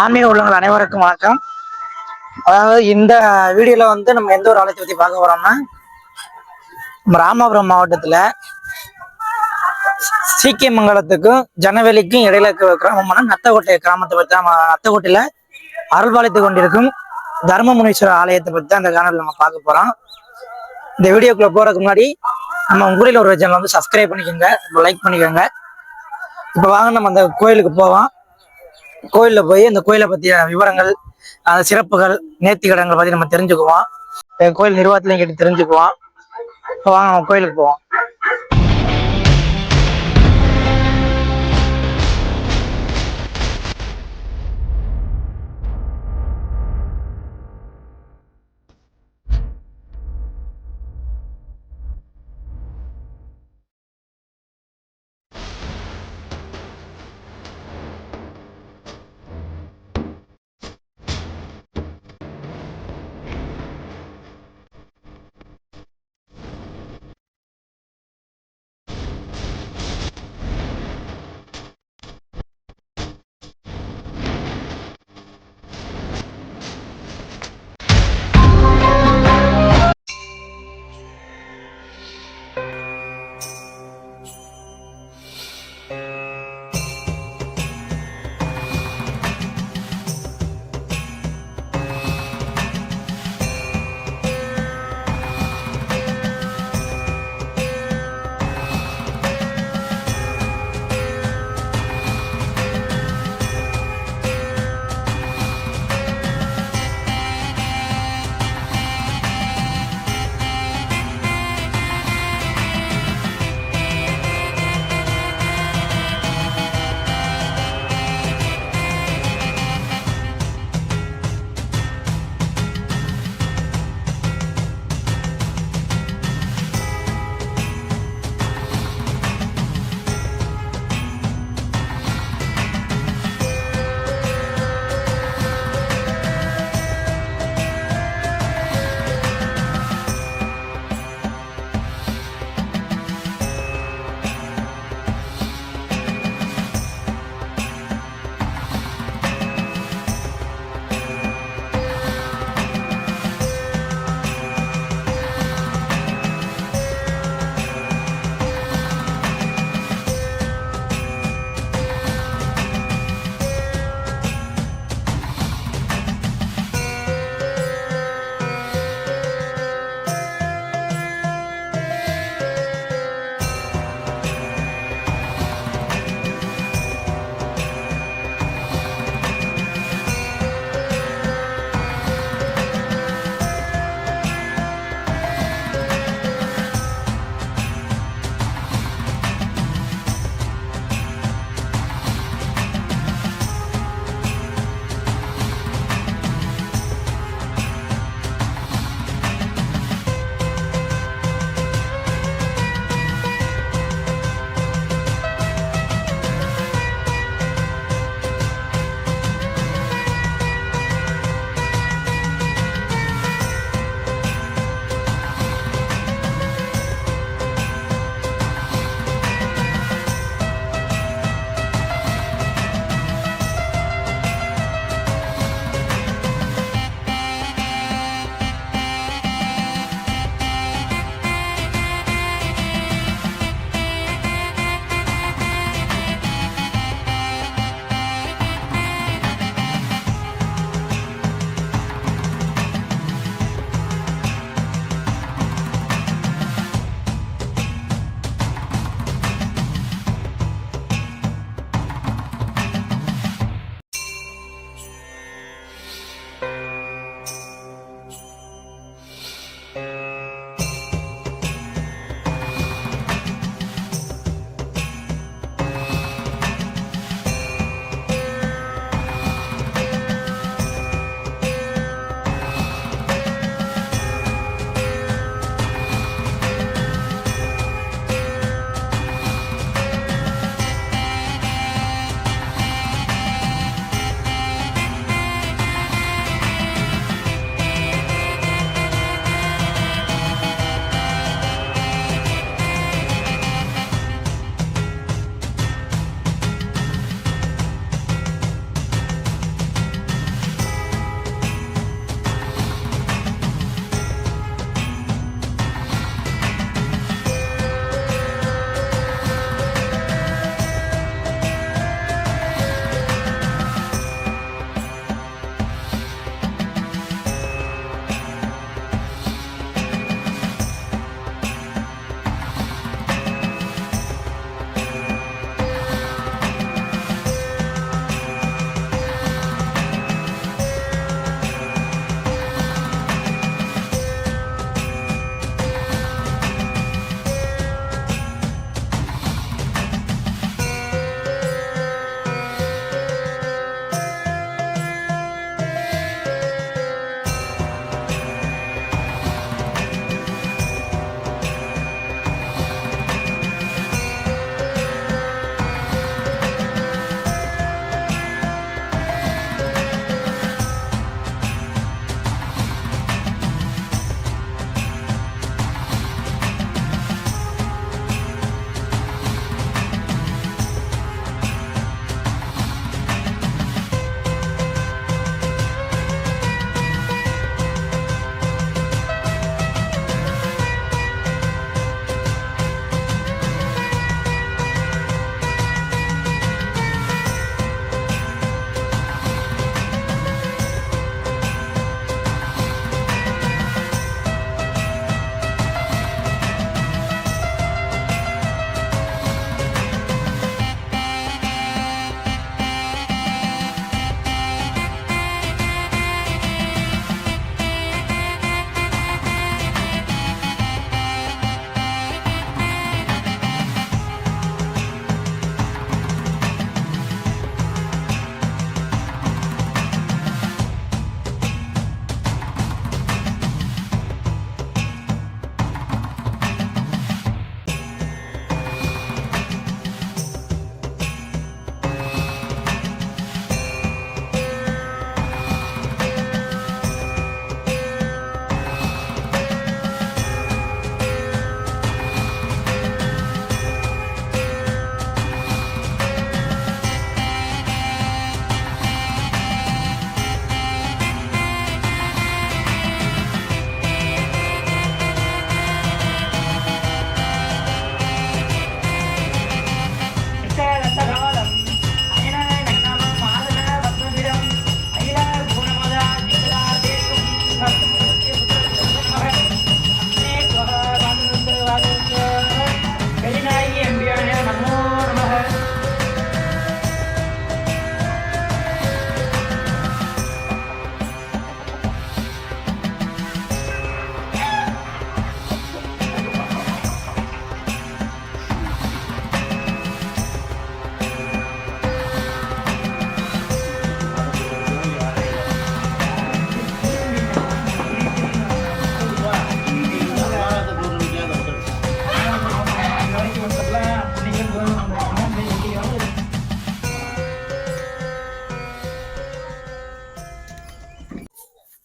ஆன்மீக உள்ளங்கள் அனைவருக்கும் வணக்கம். அதாவது இந்த வீடியோல வந்து நம்ம எந்த ஒரு ஆலயத்தை பத்தி பார்க்க போறோம்னா நம்ம ராமபுரம் மாவட்டத்துல சீக்கியமங்கலத்துக்கும் ஜனவெளிக்கும் இடையில இருக்கிற கிராமமான நத்தக்கோட்டை கிராமத்தை பத்தி நம்ம நத்தக்கோட்டையில அருள்பாலித்து கொண்டிருக்கும் தர்மமுனீஸ்வரர் ஆலயத்தை பத்தி தான் இந்த காணொலியில் நம்ம பார்க்க போறோம். இந்த வீடியோக்குள்ள போறதுக்கு முன்னாடி நம்ம ஊரில் ஒரு சேனல் வந்து சப்ஸ்கிரைப் பண்ணிக்கோங்க லைக் பண்ணிக்கோங்க. இப்போ வாங்க நம்ம அந்த கோயிலுக்கு போவோம். கோயிலில் போய் இந்த கோயிலை பற்றிய விவரங்கள் அந்த சிறப்புகள் நேர்த்திக்கடன்களை பற்றி நம்ம தெரிஞ்சுக்குவோம். என் கோயில் நிர்வாகத்திலையும் கேட்டு தெரிஞ்சுக்குவோம். வாங்க நம்ம கோயிலுக்கு போவோம்.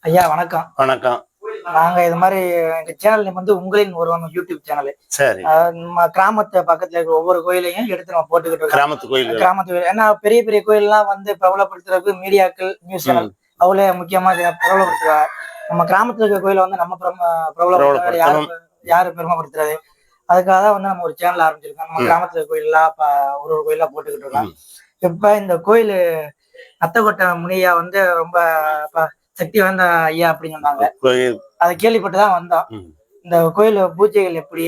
ஐயா வணக்கம். வணக்கம். நாங்க இது மாதிரி எங்க சேனல் வந்து உங்களின் ஒருவன் யூடியூப் சேனல் சரி. நம்ம கிராமத்து பக்கத்துல இருக்க ஒவ்வொரு கோயிலையும் எடுத்து நம்ம போட்டுக்கிட்டு கிராமத்து கோயில். கிராமத்து கோயில். ஏன்னா பெரிய பெரிய கோயில்லாம் வந்து பிரபலப்படுத்துறதுக்கு மீடியாக்கள் நியூஸ் சேனல் அவ்வளோ முக்கியமா இதை பிரபலப்படுத்துறாங்க. நம்ம கிராமத்துல இருக்க கோயிலை வந்து நம்ம பிரம- பிரபலப்படுத்துறது யாரு யாரு பெருமைப்படுத்துறது? அதுக்காக தான் வந்து நம்ம ஒரு சேனல் ஆரம்பிச்சிருக்கோம். நம்ம. கிராமத்துல கோயிலெல்லாம் ப- ஒரு ஒரு கோயிலா போட்டுக்கிட்டு இருக்கோம். இப்ப இந்த கோயில் அத்தக்கோட்டை முனியா வந்து ரொம்ப சக்தி வாய்ந்த ஐயா அப்படின்னு சொன்னாங்க கோயில். அதை கேள்விப்பட்டு தான் வந்தோம். இந்த கோயில் பூஜைகள் எப்படி?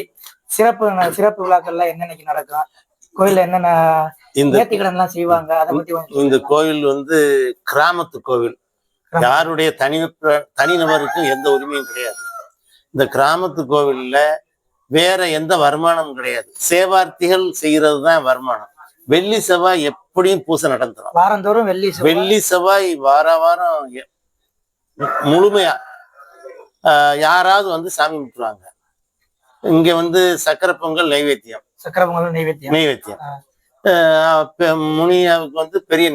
சிறப்பு சிறப்பு விழாக்கள்லாம் என்னென்னைக்கு நடக்கும்? கோயில்ல என்னென்ன இந்த நேர்த்திக்கடன் செய்வாங்க? அதை பத்தி இந்த கோவில் வந்து கிராமத்து கோவில். யாருடைய தனி தனிநபருக்கும் எந்த உரிமையும் கிடையாது. இந்த கிராமத்து கோவில்ல வேற எந்த வருமானமும் கிடையாது. சேவார்த்திகள் செய்யறது தான் வருமானம். வெள்ளி செவ்வாய் எப்படியும் பூசை நடந்துரும். வாரந்தோறும் வெள்ளி வெள்ளி செவ்வாய் வார வாரம் முழுமையா யாராவது வந்து சாமி கும்பிட்டுருவாங்க. இங்க வந்து சக்கரை பொங்கல் நைவேத்தியம். சக்கரை பொங்கல் நைவேத்தியம். நைவேத்தியம். முனியாவுக்கு வந்து பெரிய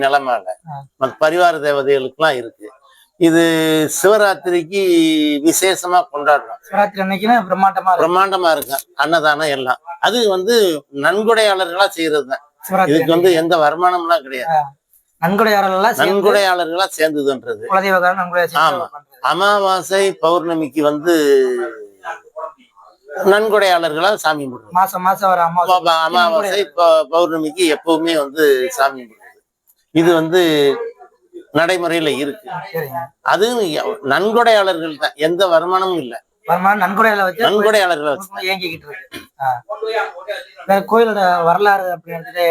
ஆ. மற்ற பரிவார தேவதைகளுக்கெல்லாம் இருக்கு. இது சிவராத்திரிக்கு விசேஷமா கொண்டாடுறோம். சிவராத்திரி அன்னைக்குன்னா பிரம்மாண்டமா இருக்கும். பிரம்மாண்டமா இருக்கு அன்னதானம் எல்லாம். அது வந்து நன்கொடையாளர்களா செய்யறது தான் இதுக்கு வந்து எந்த வருமானம்லாம் கிடையாது. நன்கொடையாளர் எல்லாம் சேர்ந்து நன்கொடையாளர்களா சேர்ந்ததுன்றது. ஆமா. அமாவாசை பௌர்ணமிக்கு வந்து நன்கொடையாளர்களா சாமி மாசம் மாசம் வர அமாவாசை. பௌர்ணமிக்கு எப்பவுமே வந்து சாமி இது வந்து நடைமுறையில இருக்கு. சரிங்க. அது நன்கொடையாளர்கள் தான். எந்த வருமானமும் இல்ல. நன்கொடையாளர் வச்சு நன்கொடையாளர்கள் வச்சு. இயங்கிக்கிட்டு இருக்கு. கோயிலோட வரலாறு அப்படின்றது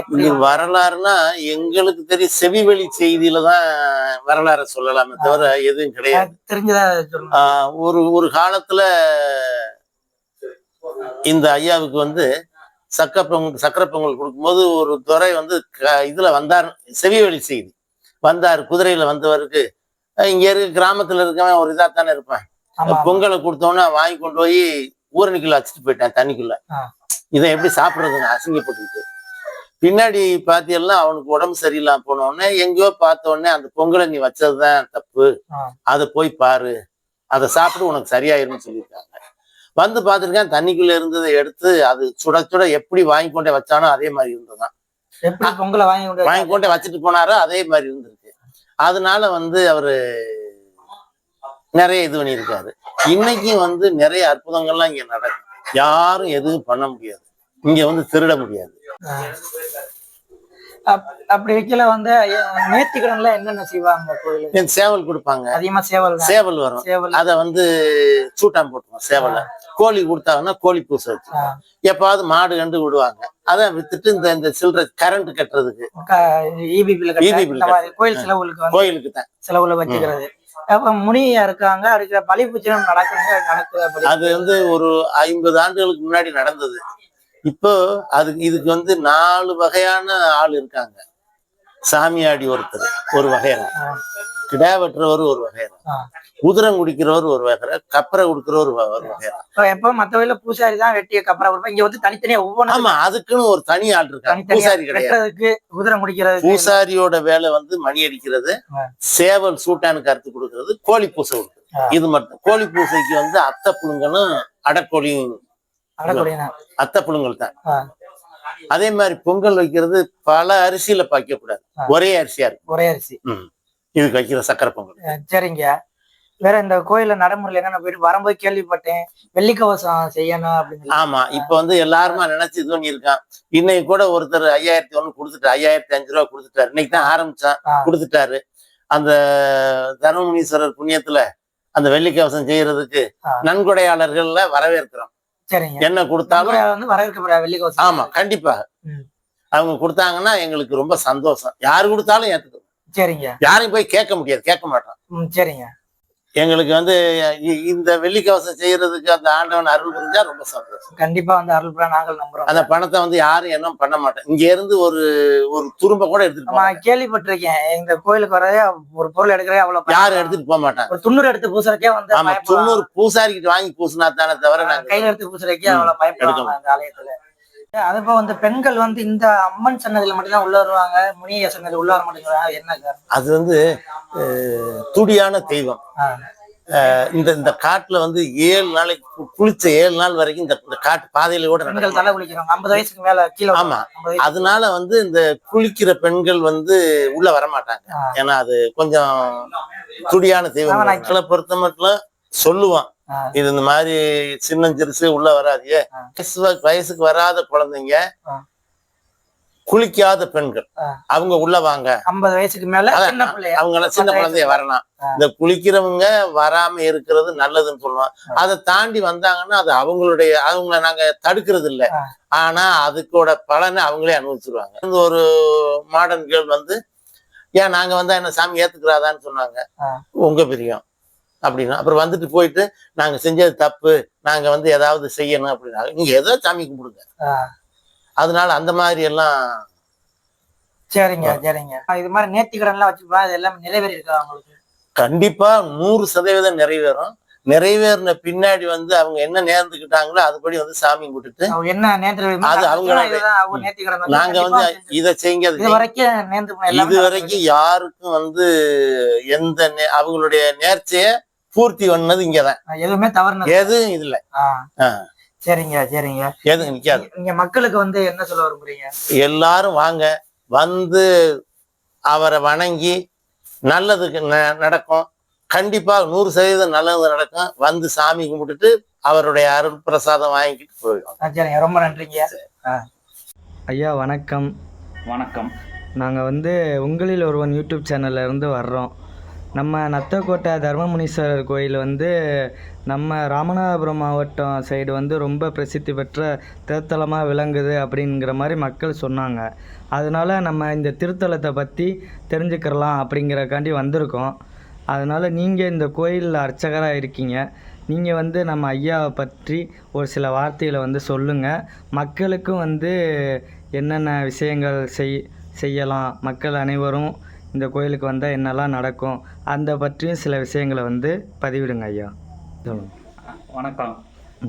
வரலாறுனா எங்களுக்கு தெரியும் செவிவழி செய்தியில தான் வரலாறு சொல்லலாமே தவிர எதுவும் கிடையாது. தெரிஞ்சதா ஒரு ஒரு காலத்துல இந்த ஐயாவுக்கு வந்து சக்கரை பொங்கல் சக்கரை பொங்கல் கொடுக்கும்போது ஒரு துறை வந்து இதுல வந்தார் செவிவழி செய்தி. வந்தார் குதிரையில வந்தவருக்கு. இங்க இருக்க கிராமத்துல இருக்கவன் ஒரு இதா தானே இருப்பேன். பொங்கலை கொடுத்தோன்னே வாங்கி கொண்டு போய் ஊரணிக்குள்ள வச்சுட்டு போயிட்டேன் தண்ணிக்குள்ள. இதை எப்படி சாப்பிடுறதுங்க அசிங்கப்பட்டுக்கிட்டு. பின்னாடி பாத்தியெல்லாம் அவனுக்கு உடம்பு சரியில்லாம போன உடனே எங்கேயோ பார்த்த உடனே அந்த பொங்கலை நீ வச்சதுதான் தப்பு. அதை போய் பாரு. அதை சாப்பிட்டு உனக்கு சரியாயிரும்னு சொல்லியிருக்காங்க. வந்து பார்த்திருக்கேன் தண்ணிக்குள்ள இருந்ததை எடுத்து அது சுட சுட எப்படி வாங்கி கொண்டே வச்சானோ அதே மாதிரி இருந்ததுதான். எப்படி பொங்கலை வாங்கி கொண்டு வாங்கி கொண்டே வச்சுட்டு போனாரோ அதே மாதிரி இருந்திருக்கு. அதனால வந்து அவரு நிறைய இது பண்ணியிருக்காரு இன்னைக்கும் வந்து நிறைய அற்புதங்கள்லாம் இங்க நடக்கும் யாரும் எதுவும் பண்ண முடியாது இங்க வந்து திருட முடியாது அப்படி வைக்கல வந்து நேர்த்திக்கடன்ல என்னென்ன செய்வாங்க கோயில் சேவல் கொடுப்பாங்க அதிகமா சேவல் சேவல் வரும் சேவல் அத வந்து சூட்டான் போட்டுருவோம் சேவலை கோழி கொடுத்தாங்கன்னா கோழி பூசை வச்சு. எப்பாவது மாடு கண்டு விடுவாங்க அதை வித்துட்டு இந்த இந்த சில்லறை கரண்ட் கட்டுறதுக்கு கோயில் செலவுகளுக்கு கோயிலுக்கு தான் செலவுல வச்சுக்கிறது முனியா இருக்காங்க அடுக்கிற பழி பூஜை நடக்குது நடக்குது அது வந்து ஒரு ஐம்பது ஆண்டுகளுக்கு முன்னாடி நடந்தது. இப்போ அதுக்கு இதுக்கு வந்து நாலு வகையான ஆள் இருக்காங்க. சாமியாடி ஒருத்தர் ஒரு வகையறா ஆ. கிடா வெட்டுறவர் ஒரு வகையறா ஆ. குதிரம் குடிக்கிறவர் ஒரு வகையறா கப்பரை கொடுக்கிறவர் ஒரு வ- ஒரு வகையறா இப்ப எப்ப மத்த பூசாரி தான் வெட்டிய கப்பரா கொடுப்போம் இங்க வந்து தனித்தனியா ஒவ்வொன்றும் ஆமா அதுக்குன்னு ஒரு தனி ஆள் இருக்காங்க. பூசாரி கிடையாது. வெட்டுறதுக்கு குதிரை முடிக்கிறதுக்கு பூசாரியோட வேலை வந்து மணி அடிக்கிறது. சேவல் சூட்டானுக்கு அறுத்து கொடுக்கறது கோழி பூசை கொடுக்குறது. இது மட்டும். கோழி பூசைக்கு வந்து அத்தை புழுங்கனும் அடக்கோழியும் அத்தை புழுங்கல் தான். அதே மாதிரி பொங்கல் வைக்கிறது பல அரிசியில வைக்க கூடாது. ஆ. ஒரே அரிசியா இருக்கும். ஒரே அரிசி. இதுக்கு வைக்கிற சக்கரை பொங்கல். சரிங்க. வேற இந்த கோயில்ல நடைமுறையில என்னென்ன போயிட்டு வரும்போது கேள்விப்பட்டேன். வெள்ளிக்கவசம் செய்யணும் அப்படின்னு. ஆமா. இப்ப வந்து எல்லாருமா நினைச்சு இது பண்ணியிருக்கான். இன்னைக்கு கூட ஒருத்தர் ஐயாயிரத்தி ஒண்ணு கொடுத்துட்டு ஐயாயிரத்தி அஞ்சு ரூபா கொடுத்துட்டாரு. இன்னைக்கு தான் ஆரம்பிச்சான். கொடுத்துட்டாரு. அந்த தர்மமுனீஸ்வரர் புண்ணியத்துல அந்த வெள்ளிக்கவசம் செய்யறதுக்கு. நன்கொடையாளர்கள்ல வரவேற்கிறோம். சரிங்க என்ன கொடுத்தாலும் வந்து வரவேற்கப்பட வெள்ளிக்கவசம் ஆமா கண்டிப்பா. அவங்க கொடுத்தாங்கன்னா எங்களுக்கு ரொம்ப சந்தோஷம். யாரு கொடுத்தாலும் ஏத்துக்கிறோம் சரிங்க. யாரையும் போய் கேட்க முடியாது கேட்க மாட்டோம். சரிங்க. எங்களுக்கு வந்து இந்த வெள்ளிக்கவசம் செய்யறதுக்கு அந்த ஆண்டவன் அருள் புரிஞ்சா ரொம்ப சந்தோஷம். கண்டிப்பா வந்து அருள்புரா நாங்கள் நம்புறோம். அந்த பணத்தை வந்து யாரும் என்ன பண்ண மாட்டோம் இங்க இருந்து ஒரு ஒரு துரும்ப கூட எடுத்துட்டு நான். கேள்விப்பட்டிருக்கேன். இந்த கோயிலுக்கு வரதே ஒரு பொருள் எடுக்கிறே அவ்வளவு யாரும் எடுத்துட்டு போக மாட்டாங்க. ஒரு துண்ணூறு எடுத்து பூசுறக்கே வந்து ஆமா. தொண்ணூறு பூசாரிக்கிட்ட வாங்கி பூசினா தானே தவிர கையில எடுத்து பூசுறக்கே அவ்வளவு பயப்படுவாங்க. அந்த ஆலயத்துல. அதுப்போ வந்து பெண்கள் வந்து இந்த அம்மன் சன்னதியில மட்டும்தான் உள்ள வருவாங்க முனிய சன்னதி உள்ள வர மாட்டேங்கிறாங்க என்ன அது வந்து துடியான தெய்வம். இந்த இந்த காட்டுல வந்து ஏழு நாளைக்கு குளிச்ச ஏழு நாள் வரைக்கும் இந்த காட்டு பாதையில கூட தலை குளிக்கிறவங்க ஐம்பது வயசுக்கு மேல கீழே ஆமா. 50 வயசு. அதனால வந்து இந்த குளிக்கிற பெண்கள் வந்து உள்ள வரமாட்டாங்க. ஏன்னா அது கொஞ்சம் துடியான தெய்வம். பொறுத்த மட்டும் சொல்லுவான். இது இந்த மாதிரி சின்னஞ்சிறுசு உள்ள வராதியே வயசுக்கு வராத குழந்தைங்க. குளிக்காத பெண்கள். அவங்க உள்ள வாங்க ஐம்பது வயசுக்கு மேல சின்ன அவங்க எல்லாம் சின்ன குழந்தைய வரலாம். இந்த குளிக்கிறவங்க வராம இருக்கிறது நல்லதுன்னு சொல்லுவோம் ஆ. அதை தாண்டி வந்தாங்கன்னா அது அவங்களுடைய அவங்கள நாங்க தடுக்கிறது இல்ல. ஆனா அதுக்கோட பலனை அவங்களே அனுபவிச்சிருவாங்க இந்த ஒரு மாடர்ன் கேர்ள் வந்து ஏன் நாங்க வந்தா என்ன சாமி ஏத்துக்கிறாதான்னு சொன்னாங்க. உங்க பிரியம் அப்படின்னா அப்புறம் வந்துட்டு போயிட்டு நாங்க செஞ்சது தப்பு நாங்க வந்து ஏதாவது செய்யணும் அப்படின்னாங்க. நீங்க ஏதோ சாமி கும்பிடுங்க. அதனால அந்த மாதிரி எல்லாம் சரிங்க சரிங்க. இது மாதிரி நேர்த்திக்கடன் எல்லாம் வச்சுப்பா இது எல்லாமே நிறைவேறி இருக்கா அவங்களுக்கு கண்டிப்பா நூறு சதவீதம் நிறைவேறும். நிறைவேறின பின்னாடி வந்து அவங்க என்ன நேர்ந்துக்கிட்டாங்களோ அதுபடி வந்து சாமி கும்பிட்டுட்டு என்ன அது அவங்க நாங்க வந்து இதை செய்யுங்க. அதை இது. வரைக்கும் நேர்ந்து போன எல்லாமே இது வரைக்கும் யாருக்கும் வந்து எந்த அவங்களுடைய நேர்ச்சைய பூர்த்தி பண்ணது இங்கதான். எதுவுமே தவறுனது எதுவும் இதுல. சரிங்க சரிங்க. எதுவும் நிக்காது. நீங்க மக்களுக்கு வந்து என்ன சொல்ல விரும்புறீங்க? எல்லாரும் வாங்க. வந்து அவரை வணங்கி நல்லதுக்கு ந- நடக்கும். கண்டிப்பா நூறு சதவீதம் நல்லது நடக்கும். வந்து சாமி கும்பிட்டுட்டு அவருடைய அருள் பிரசாதம் வாங்கிட்டு போயிடும் சரிங்க. ரொம்ப நன்றிங்க. ஐயா வணக்கம். வணக்கம். நாங்கள் வந்து உங்களில் ஒருவன் யூடியூப் சேனல்ல இருந்து வர்றோம். நம்ம நத்தக்கோட்டை தர்மமுனீஸ்வரர் கோயில் வந்து நம்ம ராமநாதபுரம் மாவட்டம் சைடு வந்து ரொம்ப பிரசித்தி பெற்ற திருத்தலமாக விளங்குது அப்படிங்கிற மாதிரி மக்கள் சொன்னாங்க. அதனால் நம்ம இந்த திருத்தலத்தை பற்றி தெரிஞ்சுக்கிறலாம் அப்படிங்கிறக்காண்டி வந்திருக்கோம். அதனால் நீங்கள் இந்த கோயிலில் அர்ச்சகராக இருக்கீங்க. நீங்கள் வந்து நம்ம ஐயாவை பற்றி ஒரு சில வார்த்தைகளை வந்து சொல்லுங்கள் மக்களுக்கும் வந்து என்னென்ன விஷயங்கள் செய் செய்யலாம்? மக்கள் அனைவரும் இந்த கோயிலுக்கு வந்தால் என்னெல்லாம் நடக்கும் அந்த பற்றியும் சில விஷயங்களை வந்து பதிவிடுங்க ஐயா. சொல்லுங்க. வணக்கம்.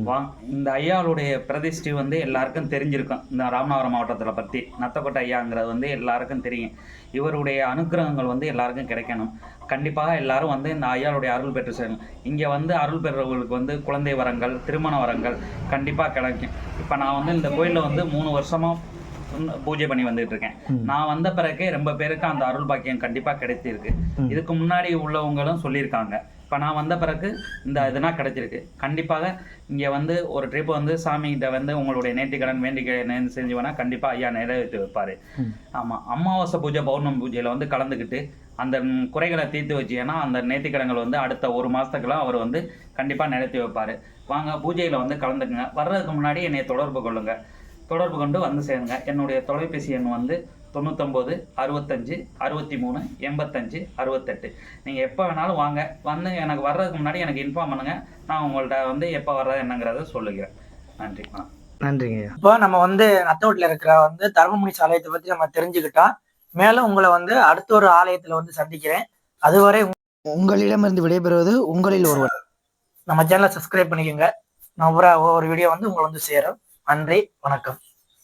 வா இந்த ஐயாவுடைய பிரதிஷ்டை வந்து எல்லாருக்கும் தெரிஞ்சிருக்கும். இந்த ராமநாதபுரம் மாவட்டத்தில் பற்றி நத்தக்கோட்டை ஐயாங்கிறது வந்து எல்லாருக்கும் தெரியும். இவருடைய அனுக்கிரகங்கள் வந்து எல்லாருக்கும் கிடைக்கணும். கண்டிப்பாக எல்லாரும் வந்து இந்த ஐயாவுடைய அருள் பெற்று செல்லணும் இங்கே வந்து அருள் பெற்றவர்களுக்கு வந்து குழந்தை வரங்கள் திருமண வரங்கள் கண்டிப்பாக கிடைக்கும். இப்போ நான் வந்து இந்த கோயிலில் வந்து மூணு வருஷமாக பூஜை பண்ணி வந்துட்டு இருக்கேன். நான் வந்த பிறகு ரொம்ப பேருக்கு அந்த அருள் பாக்கியம் கண்டிப்பாக கிடைத்திருக்கு. ம். இதுக்கு முன்னாடி உள்ளவங்களும் சொல்லியிருக்காங்க. இப்போ நான் வந்த பிறகு இந்த இதெல்லாம் கிடைச்சிருக்கு. கண்டிப்பாக இங்கே வந்து ஒரு ட்ரிப் வந்து சாமிகிட்ட வந்து உங்களுடைய நேர்த்திக்கடன் வேண்டிக்க நேர்ந்து செஞ்சுவேனா கண்டிப்பாக ஐயா நிறைவேற்றி வைப்பார். ம். ஆமாம் அமாவாசை பூஜை பௌர்ணமி பூஜையில் வந்து கலந்துக்கிட்டு அந்த குறைகளை தீர்த்து வச்சு ஏன்னா அந்த நேர்த்திக்கடன்கள் வந்து அடுத்த ஒரு மாதத்துக்குலாம் அவர் வந்து கண்டிப்பாக நிறைவேற்றி வைப்பார். வாங்க பூஜையில் வந்து கலந்துக்குங்க. வர்றதுக்கு முன்னாடி என்னை தொடர்பு கொள்ளுங்கள் தொடர்பு கொண்டு வந்து சேருங்க. என்னுடைய தொலைபேசி எண் வந்து தொண்ணூத்தொம்பது அறுபத்தஞ்சு அறுபத்தி மூணு எண்பத்தஞ்சு அறுபத்தெட்டு. நீங்கள் எப்போ வேணாலும் வாங்க. வந்து எனக்கு வர்றதுக்கு முன்னாடி எனக்கு இன்ஃபார்ம் பண்ணுங்கள் நான் உங்கள்கிட்ட வந்து எப்போ வர்றது என்னங்கிறத சொல்லுகிறேன். நன்றி நன்றிங்க இப்போ நம்ம வந்து நத்தோட்டில் இருக்கிற வந்து தர்மமுனி ஆலயத்தை பத்தி நம்ம தெரிஞ்சுக்கிட்டோம் மேலும் உங்களை வந்து அடுத்த ஒரு ஆலயத்துல வந்து சந்திக்கிறேன். அதுவரை உங்களிடமிருந்து விடைபெறுவது உங்களில் ஒருவன் நம்ம சேனலை சப்ஸ்கிரைப் பண்ணிக்கோங்க. நான் ஒவ்வொரு ஒவ்வொரு வீடியோ வந்து உங்களை வந்து சேரும். நன்றி வணக்கம்.